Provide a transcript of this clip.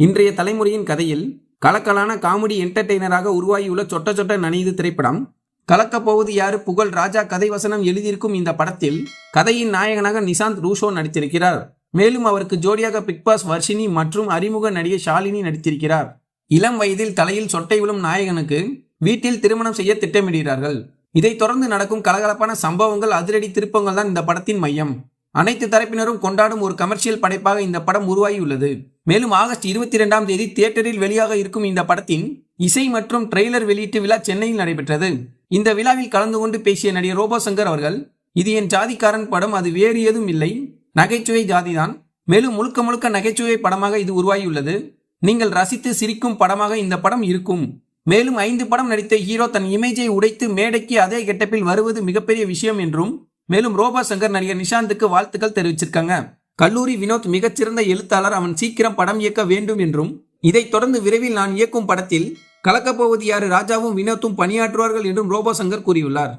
இன்றைய தலைமுறையின் கதையில் கலக்கலான காமெடி என்டர்டெய்னராக உருவாகியுள்ள சொட்ட சொட்ட நனைது திரைப்படம். கலக்கப்போவது யாரு? புகழ் ராஜா கதை வசனம் எழுதியிருக்கும் இந்த படத்தில் கதையின் நாயகனாக நிசாந்த் ரூஷோ நடித்திருக்கிறார். மேலும் அவருக்கு ஜோடியாக பிக்பாஸ் வர்ஷினி மற்றும் அறிமுக நடிகை ஷாலினி நடித்திருக்கிறார். இளம் வயதில் தலையில் சொட்டை விழும் நாயகனுக்கு வீட்டில் திருமணம் செய்ய திட்டமிடுகிறார்கள். இதைத் தொடர்ந்து நடக்கும் கலகலப்பான சம்பவங்கள் அதிரடி திருப்பங்கள் தான் இந்த படத்தின் மையம். அனைத்து தரப்பினரும் கொண்டாடும் ஒரு கமர்ஷியல் படைப்பாக இந்த படம் உருவாகியுள்ளது. மேலும் ஆகஸ்ட் இருபத்தி இரண்டாம் தேதி தியேட்டரில் வெளியாக இருக்கும் இந்த படத்தின் இசை மற்றும் ட்ரெய்லர் வெளியீட்டு விழா சென்னையில் நடைபெற்றது. இந்த விழாவில் கலந்து கொண்டு பேசிய நடிகர் ரோபோசங்கர் அவர்கள் இது என் ஜாதிக்காரன் படம் அது வேறு ஏதும் இல்லை. நகைச்சுவை ஜாதிதான். மேலும் முழுக்க முழுக்க நகைச்சுவை படமாக இது உருவாகியுள்ளது. நீங்கள் ரசித்து சிரிக்கும் படமாக இந்த படம் இருக்கும். மேலும் ஐந்து படம் நடித்த ஹீரோ தன் இமேஜை உடைத்து மேடைக்கு அதே கெட்டப்பில் வருவது மிகப்பெரிய விஷயம் என்றும் மேலும் ரோபா சங்கர் நடிகர் நிஷாந்துக்கு வாழ்த்துக்கள் தெரிவிச்சிருக்காங்க. கல்லூரி வினோத் மிகச்சிறந்த எழுத்தாளர். அவன் சீக்கிரம் படம் இயக்க வேண்டும் என்றும் இதைத் தொடர்ந்து விரைவில் நான் இயக்கும் படத்தில் கலக்கப்போவது யாரு ராஜாவும் வினோத்தும் பணியாற்றுவார்கள் என்றும் ரோபோ சங்கர் கூறியுள்ளார்.